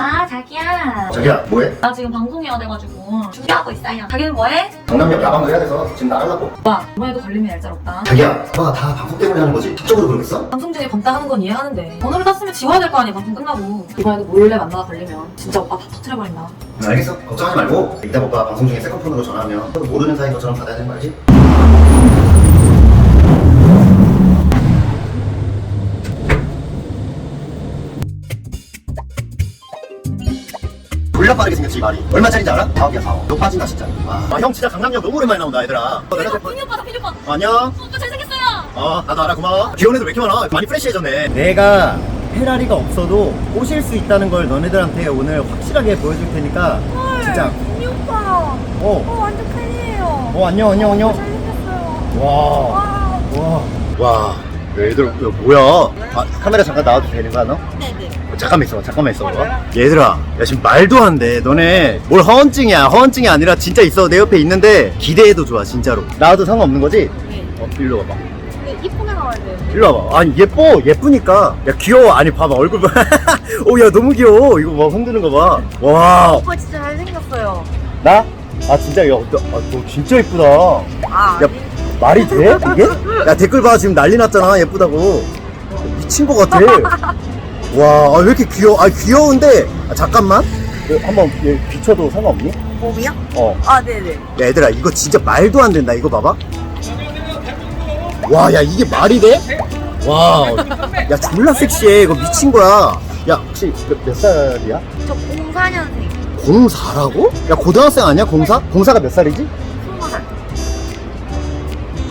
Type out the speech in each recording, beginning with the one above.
아 자기야 자기야 뭐해? 나 지금 방송해야 돼가지고 준비하고 있어요 자기는 뭐해? 강남역 야방도 해야 돼서 지금 나가려고 오빠 이번에도 걸리면 얄짤없다 자기야 아빠가 다 방송 때문에 하는 거지? 합적으로 그러겠어? 방송 중에 검다 하는 건 이해하는데 번호를 땄으면 지워야 될 거 아니야 방송 끝나고 이번에도 몰래 만나다 걸리면 진짜 오빠 다 터트려버린다 응, 알겠어 걱정하지 말고 이따 오빠 방송 중에 세컨폰으로 전화하면 서로 모르는 사이인 것처럼 받아야 되는 거 알지? 졸라 빠르게 생겼지 이 말이. 얼마짜리인지 알아? 4억이야 4억 너 빠진다 진짜. 아, 형 진짜 강남역 너무 오랜만에 나온다 얘들아. 어, 내가 피니 오빠다 피니 오빠. 어, 안녕. 오빠 잘생겼어요. 어 나도 알아 고마워. 귀여운 애들 왜 이렇게 많아? 많이 프레시해졌네. 내가 페라리가 없어도 꼬실 수 있다는 걸 너네들한테 오늘 확실하게 보여줄 테니까 진짜. 이 오빠, 어, 어 완전 팬이에요. 어 안녕 안녕 안녕. 잘생겼어요. 와. 와, 와, 와, 얘들, 야, 뭐야? 아, 카메라 잠깐 나와도 되는 거야, 너? 네네. 어, 잠깐만 있어, 잠깐만 있어. 얘들아, 야, 지금 말도 안 돼. 너네 뭘 허언증이야. 허언증이 아니라 진짜 있어. 내 옆에 있는데 기대해도 좋아, 진짜로. 나와도 상관없는 거지? 네. 어, 일로 와봐. 근데 이쁘게 나와야 돼요. 일로 와봐. 아니, 예뻐. 예쁘니까. 야, 귀여워. 아니, 봐봐. 얼굴 봐. 오, 야, 너무 귀여워. 이거 봐. 흔드는 거 봐. 와, 오빠 진짜 잘생겼어요. 나? 아, 진짜, 야, 너, 아, 너 진짜 예쁘다. 아, 야, 말이 돼? 이게? 야, 댓글 봐. 지금 난리 났잖아. 예쁘다고. 미친 것 같아. 와, 아, 왜 이렇게 귀여워? 아, 귀여운데. 아, 잠깐만. 어, 한번 얘 비춰도 상관없니? 몸이요? 어. 아, 네네. 야, 얘들아, 이거 진짜 말도 안 된다. 이거 봐봐. 와, 야, 이게 말이 돼? 와, 야, 졸라 섹시해. 이거 미친 거야. 야, 혹시 몇, 몇 살이야? 저 04년생. 04라고? 야, 고등학생 아니야? 04? 04가 몇 살이지?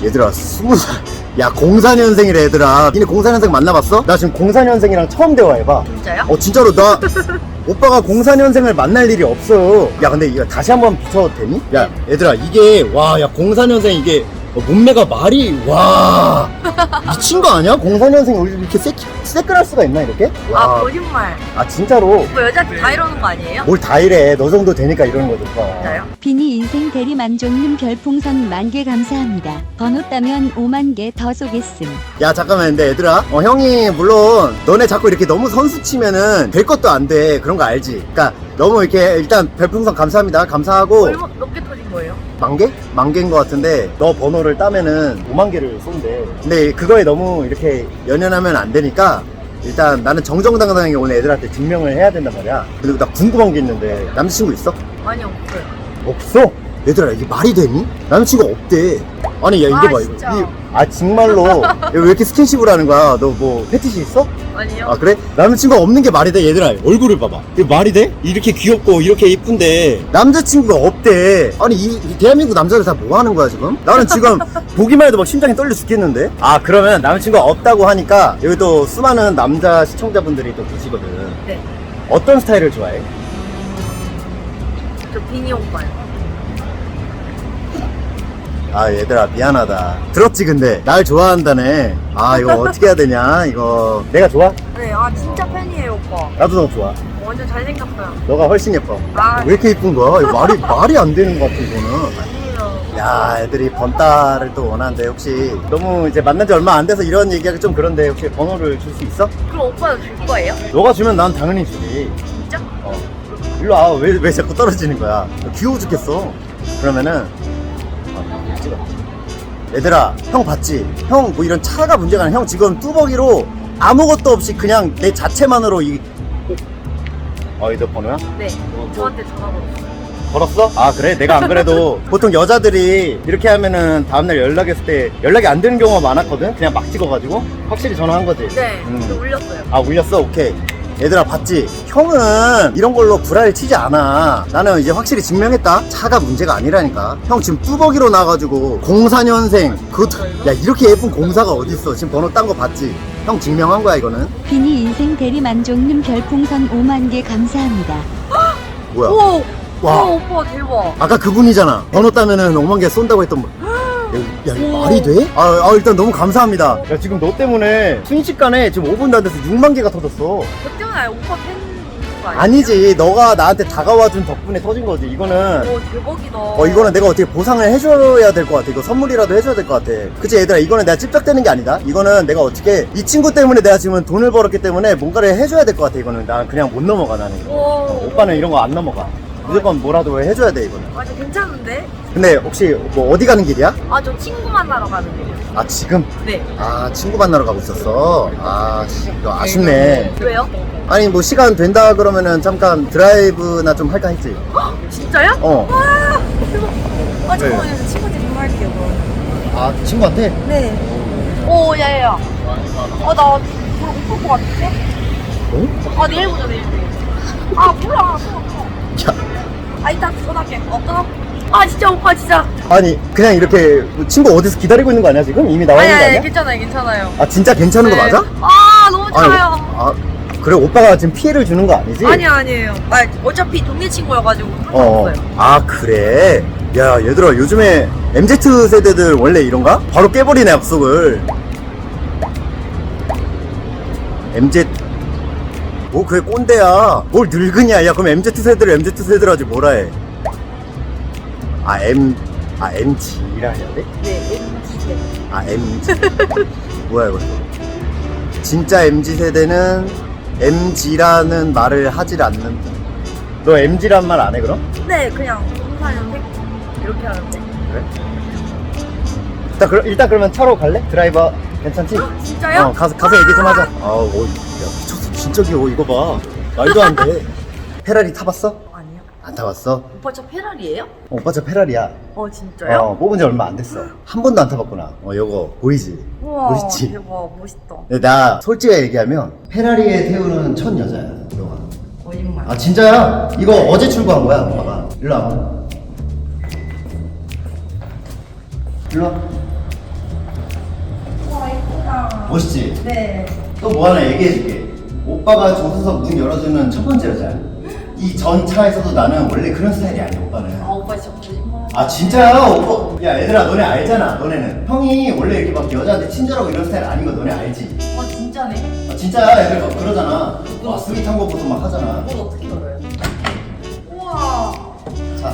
20살. 얘들아, 20살. 야, 04년생이래, 얘들아. 니네 04년생 만나봤어? 나 지금 04년생이랑 처음 대화해봐. 진짜요? 어, 진짜로, 나, 오빠가 04년생을 만날 일이 없어. 야, 근데 이거 다시 한번 비춰도 되니? 야, 얘들아, 이게, 와, 야, 04년생 이게, 어, 몸매가 말이, 와. 미친 거 아니야? 04년생이 이렇게 새, 새끈할 수가 있나, 이렇게? 아, 와. 거짓말. 아, 진짜로. 오빠 여자한테 다 이러는 거 아니에요? 뭘 다 이래. 너 정도 되니까 이러는 거지, 오빠. 진짜요? 비니 인생 대리 만족님 별풍선 만개 감사합니다. 번호 따면 5만 개 더 쏘겠음. 야 잠깐만 근데 얘들아 어, 형이 물론 너네 자꾸 이렇게 너무 선수 치면은 될 것도 안 돼 그런 거 알지 그러니까 너무 이렇게 일단 별풍선 감사합니다 감사하고 얼마, 몇개 터진 거예요? 만 개? 만 개인 것 같은데 너 번호를 따면은 5만 개를 쏜대 근데 그거에 너무 이렇게 연연하면 안 되니까 일단 나는 정정당당하게 오늘 애들한테 증명을 해야 된단 말이야 그리고 나 궁금한 게 있는데 남자친구 있어? 많이 없어요. 없어? 얘들아 이게 말이 되니? 남자친구 없대 아니 야 이게 아, 봐 진짜. 이거 이- 아 정말로 야, 왜 이렇게 스킨십을 하는 거야 너 뭐 패티시 있어? 아니요? 아 그래? 남자친구가 없는 게 말이 돼 얘들아 얼굴을 봐봐 이거 말이 돼? 이렇게 귀엽고 이렇게 이쁜데 남자친구가 없대 아니 이, 이 대한민국 남자들 다 뭐 하는 거야 지금? 나는 지금 보기만 해도 막 심장이 떨려 죽겠는데 아 그러면 남자친구가 없다고 하니까 여기 또 수많은 남자 시청자분들이 또 계시거든 네. 어떤 스타일을 좋아해? 저 비니 오빠요. 아 얘들아 미안하다 들었지 근데 날 좋아한다네 아 이거 어떻게 해야 되냐 이거 내가 좋아? 네, 아, 진짜 팬이에요, 오빠. 나도 너 좋아 완전 잘생겼어요. 너가 훨씬 예뻐 아, 왜 이렇게 이쁜 거야? 이거 말이 말이 안 되는 것 같아 이거는 아니에요. 야 애들이 번따를 또 원하는데 혹시 너무 이제 만난 지 얼마 안 돼서 이런 얘기하기 좀 그런데 혹시 번호를 줄 수 있어? 그럼 오빠도 줄 거예요? 너가 주면 난 당연히 주지 진짜? 어 일로 와왜 왜 자꾸 떨어지는 거야 귀여워 죽겠어 그러면은 어, 찍어 얘들아 형 봤지? 형 뭐 이런 차가 문제가 아니라 형 지금 뚜벅이로 아무것도 없이 그냥 내 자체만으로 이 어, 이너 번호야? 네. 저한테 전화 걸었어요. 걸었어? 아 그래? 내가 안 그래도 보통 여자들이 이렇게 하면은 다음날 연락했을 때 연락이 안 되는 경우가 많았거든? 그냥 막 찍어가지고 확실히 전화한 거지? 네, 음. 저 울렸어요. 아 울렸어? 오케이 얘들아 봤지? 형은 이런 걸로 구라를 치지 않아 나는 이제 확실히 증명했다 차가 문제가 아니라니까 형 지금 뚜벅이로 나가지고 04년생 그것도 야 이렇게 예쁜 공사가 어딨어 지금 번호 딴 거 봤지? 형 증명한 거야 이거는 비니 인생 대리 만족님 별풍선 5만 개 감사합니다. 뭐야 오! 와. 오, 오빠 대박. 아까 그분이잖아. 번호 따면은 5만 개 쏜다고 했던 분. 야, 야, 이거 말이 돼? 아, 아, 일단 너무 감사합니다. 야, 지금 너 때문에 순식간에 지금 5분도 안 돼서 6만 개가 터졌어. 저 때문에 아니, 오빠 팬거 아니에요? 아니지 너가 나한테 다가와준 덕분에 터진 거지 이거는 오 대박이다. 어 이거는 내가 어떻게 보상을 해줘야 될 것 같아 이거 선물이라도 해줘야 될 것 같아 그치 얘들아 이거는 내가 찝적대는 게 아니다 이거는 내가 어떻게 이 친구 때문에 내가 지금 돈을 벌었기 때문에 뭔가를 해줘야 될 것 같아 이거는 난 그냥 못 넘어가 나는 이거. 어, 오. 오빠는 이런 거 안 넘어가 무조건 뭐라도 해줘야 돼 이거는 아, 저 괜찮은데? 근데 혹시 뭐 어디 가는 길이야? 아, 저 친구 만나러 가는 길이요. 아 지금? 네. 아 친구 만나러 가고 있었어 아 씨, 이거 아쉽네 왜요? 아니 뭐 시간 된다 그러면은 잠깐 드라이브나 좀 할까 했지 진짜요? 어. 아, 네. 잠깐만요. 저 친구한테 전화할게요, 그럼. 아 친구한테? 네. 오, 야야야. 어, 나 별로 못볼 것 같은데? 어? 아, 내일 보자, 내일. 아, 몰라. 또, 또. 야 아, 이따 전화할게. 어, 끊어. 아, 진짜 오빠, 진짜. 아니 그냥 이렇게 뭐 친구 어디서 기다리고 있는 거 아니야 지금? 이미 나와 아니, 있는 거 아니, 아니야? 괜찮아요, 괜찮아요. 아 진짜 괜찮은 거 네. 맞아? 아, 너무 아니, 좋아요. 아 그래 오빠가 지금 피해를 주는 거 아니지? 아니, 아니에요. 아, 어차피 동네 친구여가지고 어. 상관없어요. 아 그래? 야 얘들아 요즘에 MZ 세대들 원래 이런가? 바로 깨버리네 약속을 MZ 뭐 그게 꼰대야 뭘 늙으냐 야 그럼 MZ 세대를 MZ 세대로 하지 뭐라 해아 M 아 MG라 해야 돼? 네, MZ. 아 MG 뭐야 이거 진짜 MZ 세대는 MG라는 말을 하질 않는다 너 MG란 말 안 해 그럼? 네, 그냥 04년생 이렇게 하는데. 그래? 일단, 그, 일단 그러면 차로 갈래? 드라이버 괜찮지? 진짜요? 어 가서 가서 얘기 좀 하자 어, 야 미쳤어 진짜 귀여워 이거 봐 말도 안돼 페라리 타봤어? 아니요. 안 타봤어? 오빠 저 페라리예요? 어, 오빠 저 페라리야 어, 진짜요? 어 뽑은 지 얼마 안 됐어 한 번도 안 타봤구나 어 요거 보이지? 우와, 멋있지? 대박, 멋있다. 근데 나 솔직히 얘기하면 페라리에 태우는 첫 여자야 너가 거짓말. 아 진짜야? 이거 어제 출고한 거야 봐봐 일로 와봐 일로 와 우와, 예쁘다. 멋있지? 네. 또 뭐 하나 얘기해줄게 오빠가 조수석 문 열어주는 첫 번째 여자야 이 전 차에서도 나는 원래 그런 스타일이 아니야 오빠는 아, 오빠 진짜 거짓말. 아 진짜야 오빠 야 얘들아 너네 알잖아 너네는 형이 원래 이렇게 막 여자한테 친절하고 이런 스타일 아닌 거 너네 알지? 와, 진짜네. 아 진짜야 애들 막 그러잖아 와 스윗한 거 보고 막 하잖아 이걸 어떻게 걸어요? 우와, 자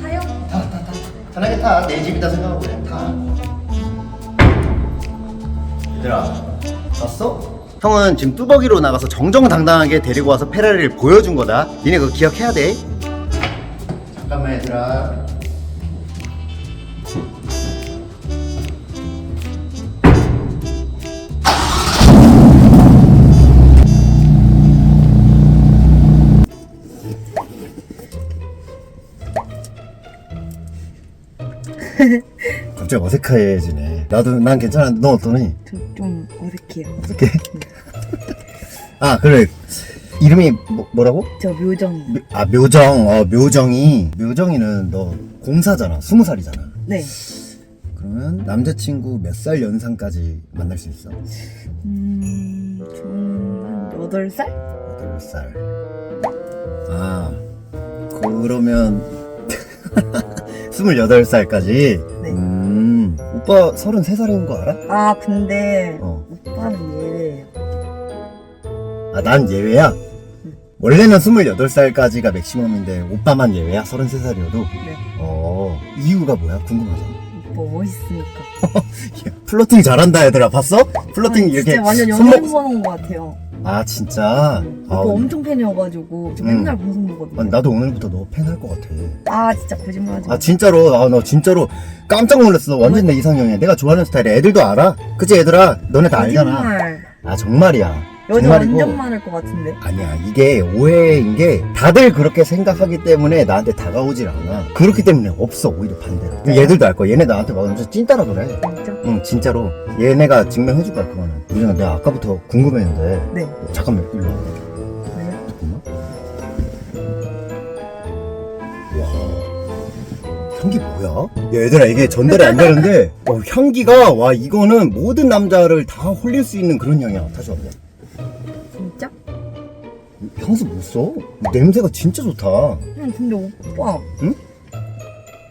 타요? 타, 타, 타. 편하게 타. 내 집이다 생각하고 그냥 타. 얘들아, 봤어? 형은 지금 뚜벅이로 나가서 정정당당하게 데리고 와서 페라리를 보여준 거다. 니네 그거 기억해야 돼. 잠깐만 얘들아. 갑자기 어색해지네. 나도 난 괜찮은데 너 어떠니? 좀 어색해요. 어떻게? 아 그래. 이름이 뭐, 뭐라고? 저 묘정이. 묘- 아 묘정. 어 묘정이. 묘정이는 너 공사잖아. 스무 살이잖아. 네. 그러면 남자친구 몇 살 연상까지 만날 수 있어? 음, 좀한 8살? 여덟 살. 아 그러면 스물여덟 살까지. 네. 음 오빠 서른세 살인 거 알아? 아, 근데 어. 아, 난 예외야? 원래는 28살까지가 맥시멈인데, 오빠만 예외야? 33살이어도? 네. 어, 이유가 뭐야? 궁금하다. 오빠 멋있으니까. 야, 플러팅 잘한다, 얘들아. 봤어? 플러팅 아니, 이렇게. 진짜 완전 손목- 연예인 보는 것 같아요. 아, 진짜? 오빠 아, 엄청 팬이어가지고 저 음. 맨날 방송 보거든요. 아니, 나도 오늘부터 너 팬 할 것 같아. 아 진짜 거짓말하지 마. 아, 진짜로. 아, 너 진짜로 깜짝 놀랐어. 완전 내 이상형이야. 내가 좋아하는 스타일이야. 애들도 알아. 그치, 얘들아? 너네 다 알잖아. 거짓말. 아, 정말이야. 여자 정말이고. 완전 많을 것 같은데. 아니야 이게 오해인 게 다들 그렇게 생각하기 때문에 나한테 다가오질 않아 그렇기 때문에 없어 오히려 반대로 네. 얘들도 알 거야 얘네 나한테 막 완전 찐따라 그래 진짜? 응 진짜로 얘네가 증명해 줄 거야 그거는 유진아 내가 아까부터 궁금했는데 네. 잠깐만 일로 와 왜요? 잠깐만 와 향기 뭐야? 야, 얘들아 이게 전달이 안 되는데 어, 향기가 와 이거는 모든 남자를 다 홀릴 수 있는 그런 향이야 다시 와봐 진짜? 향수 못 써? 냄새가 진짜 좋다. 응 근데 오빠. 응?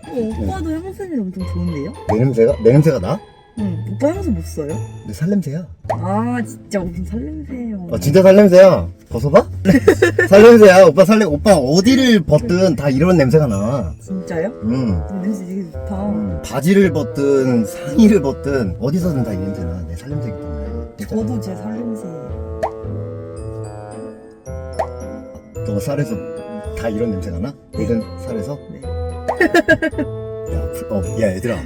어, 오빠도 향수는 엄청 좋은데요? 내 냄새가? 내 냄새가 나? 응. 오빠 향수 못 써요? 내 살 냄새야. 아 진짜 무슨 살냄새예요. 아 진짜 살 냄새야. 벗어봐? 살 냄새야. 오빠 살냄 오빠 어디를 벗든 다 이런 냄새가 나. 진짜요? 음. 냄새 되게 좋다. 음, 바지를 벗든 상의를 벗든 어디서든 다 이 냄새 나. 내 살 냄새기 때문에. 진짜. 저도 제 살냄새. 너 살에서 다 이런 냄새가 나? 모든 살에서? 네. 야, 플- 어, 야 얘들아.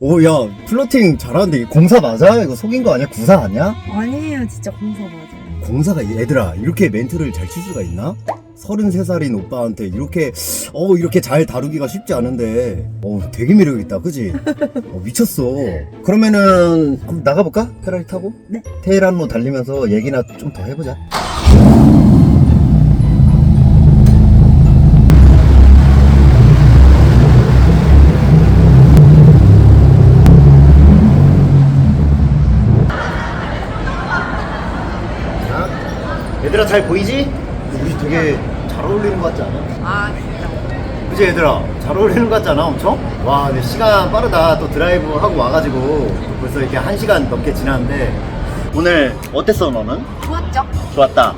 오, 야, 플로팅 잘하는데 공사 맞아? 이거 속인 거 아니야? 구사 아니야? 아니에요 진짜 공사 맞아요. 공사가 얘들아 이렇게 멘트를 잘 칠 수가 있나? 33살인 오빠한테 이렇게 어 이렇게 잘 다루기가 쉽지 않은데 어 되게 매력 있다 그지? 어, 미쳤어 그러면은 그럼 나가볼까? 페라리 타고? 네. 테헤란로 달리면서 얘기나 좀 더 해보자 자, 얘들아 잘 보이지? 우리 되게 잘 어울리는 것 같지 않아? 아 진짜. 그지 얘들아 잘 어울리는 것 같지 않아 엄청? 와 근데 시간 빠르다 또 드라이브 하고 와가지고 벌써 이렇게 한 시간 넘게 지났는데 오늘 어땠어 너는? 좋았죠? 좋았다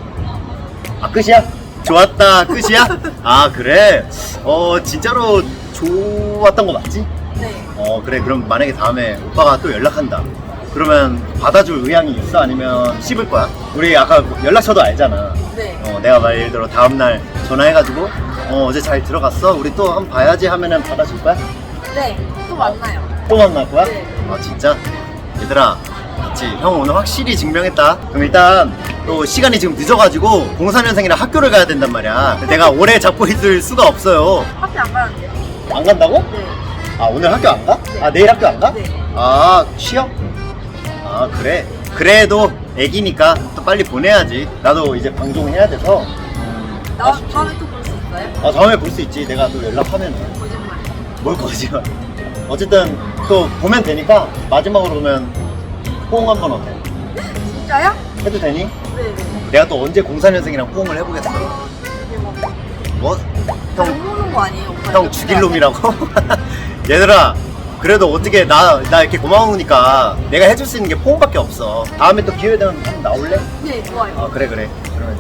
아 끝이야? 좋았다 끝이야? 아 그래? 어 진짜로 좋았던 거 맞지? 네. 어 그래 그럼 만약에 다음에 오빠가 또 연락한다 그러면 받아줄 의향이 있어? 아니면 씹을 거야? 우리 아까 연락처도 알잖아 네. 어, 내가 말 예를 들어 다음 날 전화해가지고 어, 어제 잘 들어갔어? 우리 또 한번 봐야지 하면은 받아줄 거야? 네. 또 만나요. 또 만날 거야? 네. 아 진짜? 얘들아 맞지? 형 오늘 확실히 증명했다 그럼 일단 또 시간이 지금 늦어가지고 04년생이라 학교를 가야 된단 말이야 내가 오래 잡고 있을 수가 없어요 학교 안 가는데요? 안 간다고? 네. 아 오늘 학교 안 가? 네. 아 내일 학교 안 가? 네. 아 쉬어? 아 그래 그래도 애기니까 또 빨리 보내야지 나도 이제 방송해야 돼서 나 다음에 또 볼 수 있어요? 아 다음에 볼 수 있지 내가 또 연락하면은 거짓말. 뭘 거지만 어쨌든 또 보면 되니까 마지막으로 보면 호응 한번 어때? 진짜요? 해도 되니? 네네. 내가 또 언제 04년생이랑 호응을 해보겠어 뭐? 형 형, 모르는 거 아니에요? 오빠? 형 죽일 놈이라고? 얘들아 그래도 어떻게 나, 나 이렇게 고마우니까 내가 해줄 수 있는 게 포옹밖에 없어. 다음에 또 기회 되면 한번 나올래? 네 좋아요. 아 그래 그래. 그러면.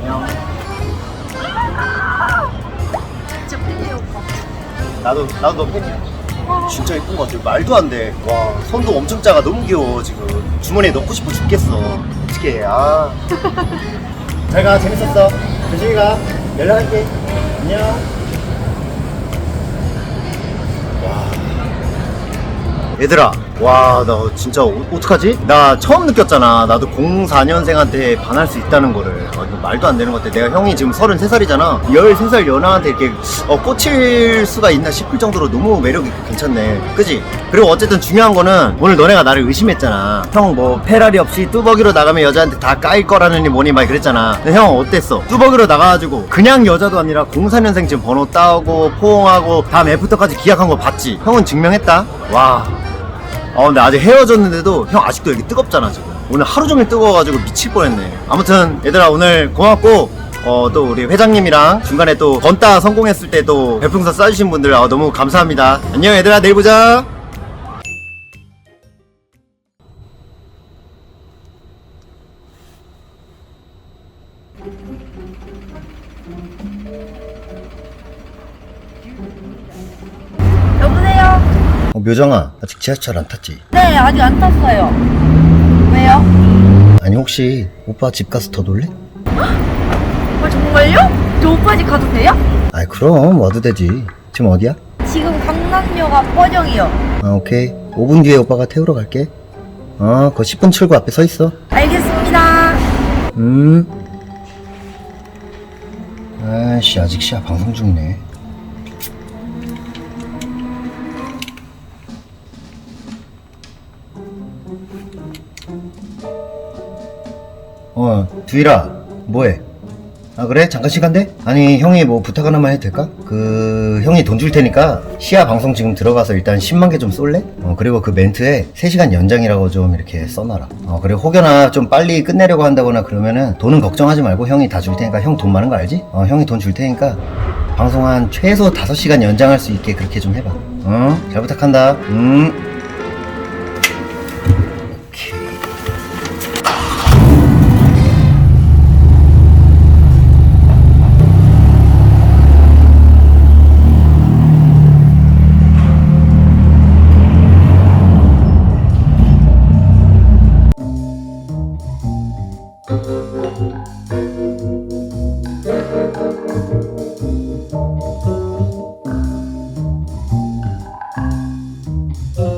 안녕 진짜 팬이에요 오빠. 나도 나도 너 팬이야. 진짜 예쁜 것 같아 말도 안 돼 와 손도 엄청 작아. 너무 귀여워 지금. 주머니에 넣고 싶어 죽겠어. 어떡해 아. 잘 가. 재밌었어. 조심히 가. 연락할게. 안녕 얘들아 와 나 진짜 어, 어떡하지? 나 처음 느꼈잖아. 나도 04년생한테 반할 수 있다는 거를. 아, 이거 말도 안 되는 것 같아. 내가 형이 지금 33살이잖아. 13살 연하한테 이렇게 어, 꽂힐 수가 있나 싶을 정도로 너무 매력있고 괜찮네. 그지? 그리고 어쨌든 중요한 거는 오늘 너네가 나를 의심했잖아. 형 뭐 페라리 없이 뚜벅이로 나가면 여자한테 다 까일 거라느니 뭐니? 막 그랬잖아. 근데 형 어땠어? 뚜벅이로 나가가지고 그냥 여자도 아니라 04년생 지금 번호 따오고 포옹하고 다음 애프터까지 기약한 거 봤지? 형은 증명했다. 와 아 근데 아직 헤어졌는데도 형 아직도 여기 뜨겁잖아 지금. 오늘 하루 종일 뜨거워가지고 미칠 뻔했네. 아무튼 얘들아 오늘 고맙고 어 또 우리 회장님이랑 중간에 또 건따 성공했을 때 또 별풍선 쏴주신 분들 아, 너무 감사합니다. 안녕 얘들아 내일 보자 묘정아 아직 지하철 안 탔지? 네 아직 안 탔어요. 왜요? 아니 혹시 오빠 집 가서 더 놀래? 어 정말요? 저 오빠 집 가도 돼요? 아이 그럼 와도 되지 지금 어디야? 지금 강남역가 뻐정이요. 아 오케이 5분 뒤에 오빠가 태우러 갈게 어그 10분 출구 앞에 서 있어 알겠습니다. 음. 아씨 아직 시야 방송 중이네. 어, 두일아, 뭐해? 아 그래? 잠깐 시간 돼? 아니 형이 뭐 부탁 하나만 해도 될까? 그 형이 돈 줄 테니까 시야 방송 지금 들어가서 일단 10만 개 좀 쏠래? 어 그리고 그 멘트에 3시간 연장이라고 좀 이렇게 써놔라 어 그리고 혹여나 좀 빨리 끝내려고 한다거나 그러면은 돈은 걱정하지 말고 형이 다 줄 테니까 형 돈 많은 거 알지? 어 형이 돈 줄 테니까 방송 한 최소 5시간 연장할 수 있게 그렇게 좀 해봐 어? 잘 부탁한다 음